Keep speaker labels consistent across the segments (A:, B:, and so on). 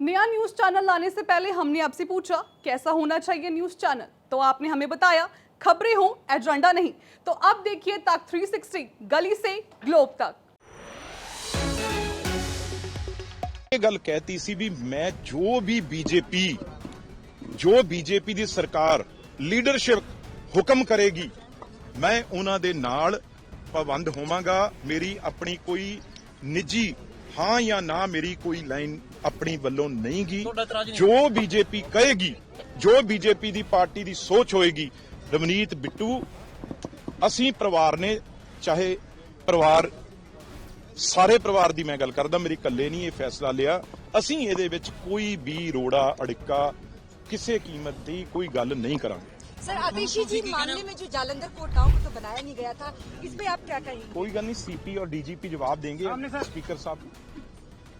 A: नया news channel लाने से पहले हमने आपसे पूछा कैसा होना चाहिए न्यूज चैनल तो आपने हमें बताया खबरें हो एजेंडा नहीं तो अब देखिए तक 360 गली से ग्लोब तक
B: ਇਹ ਗੱਲ ਕਹਿਤੀ ਸੀ ਵੀ ਮੈਂ ਜੋ ਵੀ ਬੀਜੇਪੀ ਜੋ ਬੀਜੇਪੀ ਦੀ ਸਰਕਾਰ ਲੀਡਰਸ਼ਿਪ ਹੁਕਮ ਕਰੇਗੀ ਮੈਂ ਉਹਨਾਂ ਦੇ ਨਾਲ ਪਾਬੰਦ ਹੋਵਾਂਗਾ ਮੇਰੀ ਆਪਣੀ ਕੋਈ ਨਿੱਜੀ ਹਾਂ ਜਾਂ ਨਾ ਮੇਰੀ ਕੋਈ ਲਾਈਨ ਆਪਣੀ ਵੱਲੋਂ ਨਹੀਂ ਗੀ
C: ਤੁਹਾਡਾ ਇਤਰਾਜ਼ ਨਹੀਂ?
B: ਜੋ ਬੀਜੇਪੀ ਕਹੇਗੀ ਜੋ ਬੀਜੇਪੀ ਦੀ ਪਾਰਟੀ ਦੀ ਸੋਚ ਹੋਏਗੀ ਰਵਨੀਤ ਬਿੱਟੂ ਅਸੀਂ ਪਰਿਵਾਰ ਨੇ ਚਾਹੇ ਪਰਿਵਾਰ ਸਾਰੇ ਪਰਿਵਾਰ ਦੀ ਮੈਂ ਗੱਲ ਕਰਦਾ ਮੇਰੀ ਇਕੱਲੇ ਨਹੀਂ ਇਹ ਫੈਸਲਾ ਲਿਆ ਅਸੀਂ ਇਹਦੇ ਵਿੱਚ ਕੋਈ ਵੀ ਰੋੜਾ ਅੜਿੱਕਾ ਕਿਸੇ ਕੀਮਤ ਦੀ ਕੋਈ ਗੱਲ नहीं करांगे
D: सर आतिशी जी मामले में जो जालंधर कोर्ट गांव को तो बनाया नहीं गया था इस पे आप क्या कहेंगे
B: कोई गल नहीं सीपी और डीजीपी जवाब देंगे स्पीकर साहब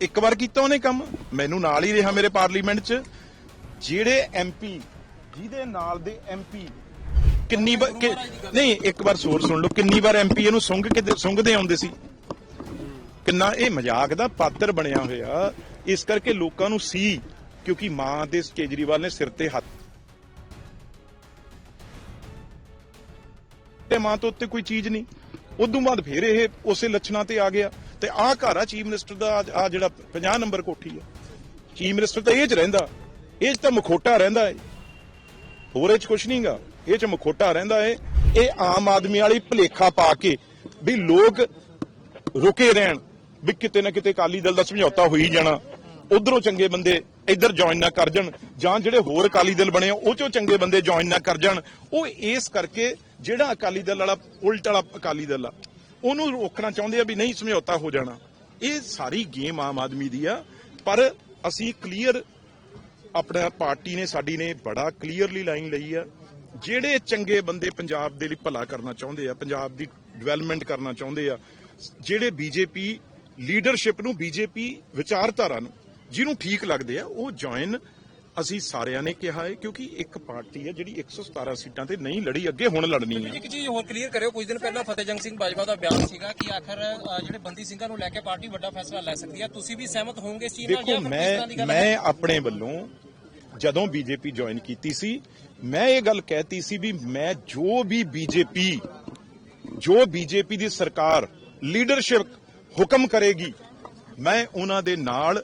B: ਇੱਕ ਵਾਰ ਕੀਤਾ ਉਹਨੇ ਕੰਮ, ਮੈਨੂੰ ਨਾਲ ਹੀ ਰਿਹਾ ਮੇਰੇ ਪਾਰਲੀਮੈਂਟ 'ਚ। ਜਿਹੜੇ ਐਮਪੀ ਜਿਹਦੇ ਨਾਲ ਦੇ ਐਮਪੀ ਕਿੰਨੀ ਵਾਰ ਕਿ- ਨਹੀਂ, ਇੱਕ ਵਾਰ ਸੋਰ ਸੁਣ ਲਓ, ਕਿੰਨੀ ਵਾਰ ਐਮਪੀ ਇਹਨੂੰ ਸੁੰਘ ਕੇ ਸੁੰਘਦੇ ਆਉਂਦੇ ਸੀ। ਕਿੰਨਾ ਇਹ ਮਜ਼ਾਕ ਦਾ ਪਾਤਰ ਬਣਿਆ ਹੋਇਆ। ਇਸ ਕਰਕੇ ਲੋਕਾਂ ਨੂੰ ਸੀ, ਕਿਉਂਕਿ ਮਾਂ ਦੇ ਕੇਜਰੀਵਾਲ ਨੇ ਸਿਰ ਤੇ ਹੱਥ ਤੇ ਮਾਂ ਤੋਂ ਉੱਤੇ ਕੋਈ ਚੀਜ਼ ਨਹੀਂ। ਉਦੋਂ ਬਾਅਦ ਫਿਰ ਇਹ ਉਸੇ ਲੱਛਣਾਂ ਤੇ ਆ ਗਿਆ। ਤੇ ਆਹ ਘਰ ਆ, ਚੀਫ ਮਿਨਿਸਟਰ ਦਾ ਆ ਜਿਹੜਾ 50 ਨੰਬਰ ਕੋਠੀ ਆ। ਚੀਫ ਮਿਨਿਸਟਰ ਤਾਂ ਇਹ ਚ ਰਹਿੰਦਾ। ਇਹ ਚ ਤਾਂ ਮਖੋਟਾ ਰਹਿੰਦਾ ਏ। ਹੋਰ ਇਹ ਚ ਕੁਛ ਨਹੀਂਗਾ ਇਹ ਚ ਮਖੋਟਾ ਰਹਿੰਦਾ ਏ। ਇਹ ਆਮ ਆਦਮੀ ਵਾਲੀ ਭਲੇਖਾ ਪਾ ਕੇ ਵੀ ਲੋਕ ਰੁਕੇ ਰਹਿਣ, ਵੀ ਕਿਤੇ ਨਾ ਕਿਤੇ ਅਕਾਲੀ ਦਲ ਦਾ ਸਮਝੌਤਾ ਹੋਈ ਜਾਣਾ। ਉਧਰੋਂ ਚੰਗੇ ਬੰਦੇ ਇੱਧਰ ਜੁਆਇਨ ਨਾ ਕਰ ਜਾਣ, ਜਾਂ ਜਿਹੜੇ ਹੋਰ ਅਕਾਲੀ ਦਲ ਬਣੇ ਉਹ ਚੋਂ ਚੰਗੇ ਬੰਦੇ ਜੁਆਇਨ ਨਾ ਕਰ ਜਾਣ। ਉਹ ਇਸ ਕਰਕੇ ਜਿਹੜਾ ਅਕਾਲੀ ਦਲ ਵਾਲਾ, ਉਲਟ ਵਾਲਾ ਅਕਾਲੀ ਦਲ ਆ। ਉਹਨੂੰ ਰੋਕਣਾ ਚਾਹੁੰਦੇ ਆ ਵੀ ਨਹੀਂ ਸਮਝੌਤਾ ਹੋ ਜਾਣਾ। ਇਹ ਸਾਰੀ ਗੇਮ ਆਮ ਆਦਮੀ ਦੀ ਆ, ਪਰ ਅਸੀਂ ਕਲੀਅਰ ਆਪਣਾ ਪਾਰਟੀ ਨੇ, ਸਾਡੀ ਨੇ ਬੜਾ ਕਲੀਅਰਲੀ ਲਾਈਨ ਲਈ ਆ। ਜਿਹੜੇ ਚੰਗੇ ਬੰਦੇ ਪੰਜਾਬ ਦੇ ਲਈ ਭਲਾ ਕਰਨਾ ਚਾਹੁੰਦੇ ਆ, ਪੰਜਾਬ ਦੀ ਡਿਵੈਲਪਮੈਂਟ ਕਰਨਾ ਚਾਹੁੰਦੇ ਆ, ਜਿਹੜੇ ਬੀਜੇਪੀ ਲੀਡਰਸ਼ਿਪ ਨੂੰ ਬੀਜੇਪੀ ਵਿਚਾਰਧਾਰਾ ਨੂੰ, ਜਿਹਨੂੰ ਠੀਕ ਲੱਗਦੇ ਆ, ਉਹ ਜੁਆਇਨ ਅਸੀਂ ਸਾਰਿਆਂ ਨੇ ਕਿਹਾ ਹੈ ਕਿਉਂਕਿ ਇੱਕ ਪਾਰਟੀ ਹੈ ਜਿਹੜੀ 117 ਸੀਟਾਂ ਤੇ ਨਹੀਂ ਲੜੀ ਅੱਗੇ ਹੁਣ ਲੜਨੀ ਹੈ।
C: ਇੱਕ ਚੀਜ਼ ਹੋਰ ਕਲੀਅਰ ਕਰਿਓ ਕੁਝ ਦਿਨ ਪਹਿਲਾਂ ਫਤਿਹ ਜੰਗ ਸਿੰਘ ਬਾਜਵਾ ਦਾ ਬਿਆਨ ਸੀਗਾ ਕਿ ਆਖਰ ਜਿਹੜੇ ਬੰਦੀ ਸਿੰਘਾਂ ਨੂੰ ਲੈ ਕੇ ਪਾਰਟੀ ਵੱਡਾ ਫੈਸਲਾ ਲੈ ਸਕਦੀ ਹੈ। ਤੁਸੀਂ ਵੀ ਸਹਿਮਤ ਹੋਵੋਗੇ ਇਸ ਚੀਜ਼ ਨਾਲ ਜਾਂ
B: ਮੈਂ ਮੈਂ ਆਪਣੇ ਵੱਲੋਂ ਜਦੋਂ ਬੀਜੇਪੀ ਜੁਆਇਨ ਕੀਤੀ ਸੀ ਮੈਂ ਇਹ ਗੱਲ ਕਹਿਤੀ ਸੀ ਵੀ ਮੈਂ ਜੋ ਵੀ ਬੀਜੇਪੀ ਜੋ ਬੀਜੇਪੀ ਦੀ ਸਰਕਾਰ ਲੀਡਰਸ਼ਿਪ ਹੁਕਮ ਕਰੇਗੀ ਮੈਂ ਉਹਨਾਂ ਦੇ ਨਾਲ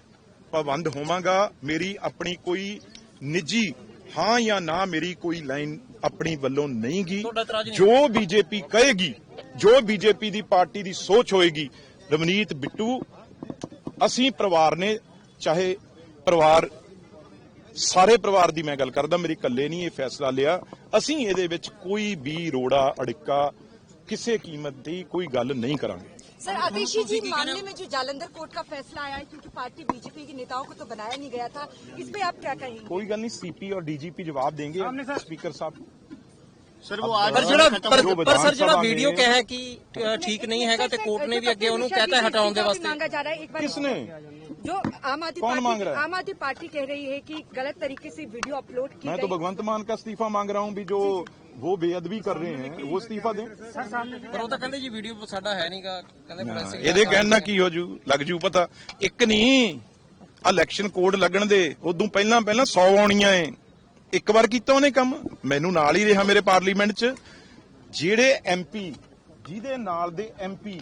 B: ਪਾਬੰਦ ਹੋਵਾਂਗਾ ਮੇਰੀ ਆਪਣੀ ਕੋਈ ਨਿੱਜੀ ਹਾਂ ਜਾਂ ਨਾ ਮੇਰੀ ਕੋਈ ਲਾਈਨ ਆਪਣੀ ਵੱਲੋਂ ਨਹੀਂ ਗੀ
C: ਤੁਹਾਡਾ ਇਤਰਾਜ਼ ਨਹੀਂ?
B: ਜੋ ਬੀਜੇਪੀ ਕਹੇਗੀ ਜੋ ਬੀਜੇਪੀ ਦੀ ਪਾਰਟੀ ਦੀ ਸੋਚ ਹੋਏਗੀ ਰਵਨੀਤ ਬਿੱਟੂ ਅਸੀਂ ਪਰਿਵਾਰ ਨੇ ਚਾਹੇ ਪਰਿਵਾਰ ਸਾਰੇ ਪਰਿਵਾਰ ਦੀ ਮੈਂ ਗੱਲ ਕਰਦਾ ਮੇਰੀ ਇਕੱਲੇ ਨਹੀਂ ਇਹ ਫੈਸਲਾ ਲਿਆ ਅਸੀਂ ਇਹਦੇ ਵਿੱਚ ਕੋਈ ਵੀ ਰੋੜਾ ਅੜਿੱਕਾ ਕਿਸੇ ਕੀਮਤ ਦੀ ਕੋਈ ਗੱਲ ਨਹੀਂ ਕਰਾਂਗੇ
D: सर आतिशी जी
C: की कह रहे
D: मामले
C: हो?
D: में जो जालंधर कोर्ट का फैसला आया है क्योंकि पार्टी बीजेपी के नेताओं को तो बनाया नहीं गया था इस पे आप क्या कहेंगे
B: कोई गल नहीं सीपी और डीजीपी जवाब देंगे स्पीकर साहब
E: ਸਰ ਉਹ ਅੱਜ
C: ਪਰ ਜਿਹੜਾ ਪਰ
B: ਜੋ
C: ਪਰ ਸਰ
B: ਵਿਧਾਨ
C: ਜਿਹੜਾ
B: ਸਭਾ
C: ਵੀਡੀਓ
B: ਦੇ-
C: ਕਿਹਾ ਹੈ ਕਿ ਅ, ਠੀਕ ਨਹੀਂ ਹੈਗਾ ਤੇ ਕੋਰਟ ਨੇ ਵੀ ਅੱਗੇ ਉਹਨੂੰ ਕਹਤਾ ਹੈ ਹਟਾਉਣ ਦੇ ਵਾਸਤੇ
D: मांगा जा रहा है एक बार
B: किसने
D: जो आम आदमी
B: कौन मांग
D: पार्टी
B: रहा है?
D: आम आदमी पार्टी कह रही है कि गलत तरीके से वीडियो अपलोड की
B: मैं तो
D: गई
B: भगवंत मान का इस्तीफा मांग रहा हूं भी जो वो बेअदबी कर रहे हैं वो इस्तीफा दें
C: ਪਰ ਉਹ ਤਾਂ ਕਹਿੰਦੇ ਜੀ ਵੀਡੀਓ ਸਾਡਾ ਹੈ ਨਹੀਂਗਾ ਕਹਿੰਦੇ ਪ੍ਰੈਸ
B: ਇਹਦੇ ਕਹਿਣ ਨਾਲ ਕੀ ਹੋ ਜੂ ਲੱਗ ਜੂ ਪਤਾ ਇੱਕ ਨਹੀਂ ਇਲੈਕਸ਼ਨ ਕੋਡ ਲੱਗਣ ਦੇ ਉਦੋਂ ਪਹਿਲਾਂ ਪਹਿਲਾਂ 100 ਆਉਣੀਆਂ ਏ ਇੱਕ ਵਾਰ ਕੀਤਾ ਉਹਨੇ ਕੰਮ ਮੈਨੂੰ ਨਾਲ ਹੀ ਰਿਹਾ ਮੇਰੇ ਪਾਰਲੀਮੈਂਟ 'ਚ ਜਿਹੜੇ ਐਮਪੀ ਜਿਹਦੇ ਨਾਲ ਦੇ ਐਮਪੀ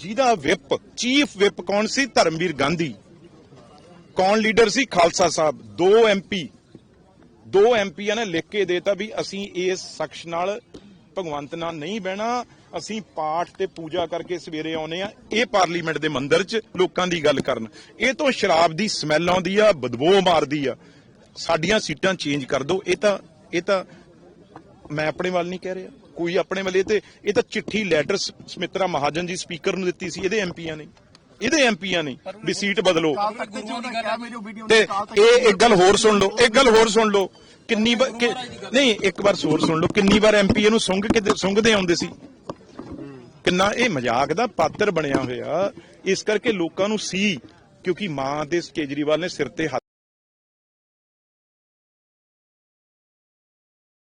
B: ਜਿਹਦਾ ਵਿਪ ਚੀਫ ਵਿਪ ਕੌਣ ਸੀ ਧਰਮਵੀਰ ਗਾਂਧੀ ਕੌਣ ਲੀਡਰ ਸੀ ਖਾਲਸਾ ਸਾਹਿਬ ਦੋ ਐਮਪੀ ਦੋ ਐਮਪੀਆਂ ਨੇ ਲਿਖ ਕੇ ਦੇਤਾ ਵੀ ਅਸੀਂ ਇਸ ਸ਼ਖਸ ਨਾਲ ਭਗਵੰਤ ਨਾਲ ਨਹੀਂ ਬਹਿਣਾ। ਅਸੀਂ ਪਾਠ ਤੇ ਪੂਜਾ ਕਰਕੇ ਸਵੇਰੇ ਆਉਨੇ ਆ ਇਹ ਪਾਰਲੀਮੈਂਟ ਦੇ ਮੰਦਰ 'ਚ ਲੋਕਾਂ ਦੀ ਗੱਲ ਕਰਨ। ਇਹ ਤੋਂ ਸ਼ਰਾਬ ਦੀ ਸਮੈਲ ਆਉਂਦੀ ਆ, ਬਦਬੂ ਮਾਰਦੀ ਆ। ਸਾਡੀਆਂ ਸੀਟਾਂ ਚੇਂਜ ਕਰ ਦਿਓ। ਇਹ ਤਾਂ ਇਹ ਤਾਂ ਮੈਂ ਆਪਣੇ ਵੱਲ ਨਹੀਂ ਕਹਿ ਰਿਹਾ। ਕੋਈ ਆਪਣੇ ਵੱਲ। ਇਹ ਤੇ, ਇਹ ਤਾਂ ਚਿੱਠੀ, ਲੈਟਰ ਸੁਮਿਤਰਾ ਮਹਾਜਨ ਜੀ ਸਪੀਕਰ ਨੂੰ ਦਿੱਤੀ ਸੀ। ਇਹਦੇ ਐਮਪੀਆਂ ਨੇ। ਇਹਦੇ ਐਮਪੀਆਂ ਨੇ ਵੀ ਸੀਟ ਬਦਲੋ। ਤੇ ਇਹ ਇੱਕ ਗੱਲ ਹੋਰ ਸੁਣ ਲਓ ਇੱਕ ਗੱਲ ਹੋਰ ਸੁਣ ਲਓ ਕਿੰਨੀ ਨਹੀਂ ਇੱਕ ਵਾਰ ਸੋਰ ਸੁਣ ਲਓ ਕਿੰਨੀ ਵਾਰ ਐਮਪੀ ਇਹਨੂੰ ਸੁੰਘ ਕੇ ਸੁੰਘਦੇ ਆਉਂਦੇ ਸੀ? ਕਿੰਨਾ ਇਹ ਮਜ਼ਾਕ ਦਾ ਪਾਤਰ ਬਣਿਆ ਹੋਇਆ ਇਸ ਕਰਕੇ ਲੋਕਾਂ ਨੂੰ ਸੀ ਕਿਉਂਕਿ ਮਾਂ ਦੇ ਕੇਜਰੀਵਾਲ ਨੇ ਸਿਰ ਤੇ ਹੱਥ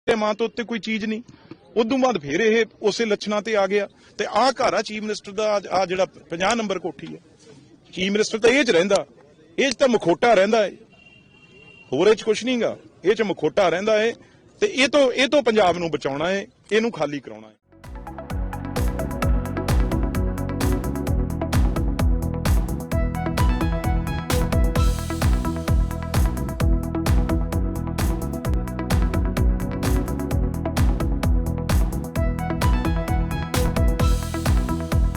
B: ਤੇ ਮਾਂ ਤੋਂ ਉੱਤੇ ਕੋਈ ਚੀਜ਼ ਨਹੀਂ। ਉਦੋਂ ਬਾਅਦ ਫਿਰ ਇਹ ਉਸੇ ਲੱਛਣਾਂ ਤੇ ਆ ਗਿਆ ਤੇ ਆਹ ਘਰ ਆ ਚੀਫ ਮਿਨਿਸਟਰ ਦਾ, ਆ ਜਿਹੜਾ 50 ਨੰਬਰ ਕੋਠੀ ਹੈ ਚੀਫ ਮਿਨਿਸਟਰ ਤਾਂ ਇਹ ਚ ਰਹਿੰਦਾ, ਇਹ ਚ ਤਾਂ ਮਖੋਟਾ ਰਹਿੰਦਾ ਹੈ ਹੋਰ ਇਹ ਚ ਕੁਛ ਨਹੀਂਗਾ ਇਹ ਚ ਮਖੋਟਾ ਰਹਿੰਦਾ ਹੈ ਤੇ ਇਹ ਤੋਂ ਇਹ ਤੋਂ ਪੰਜਾਬ ਨੂੰ ਬਚਾਉਣਾ ਹੈ ਇਹਨੂੰ ਖਾਲੀ ਕਰਾਉਣਾ ਹੈ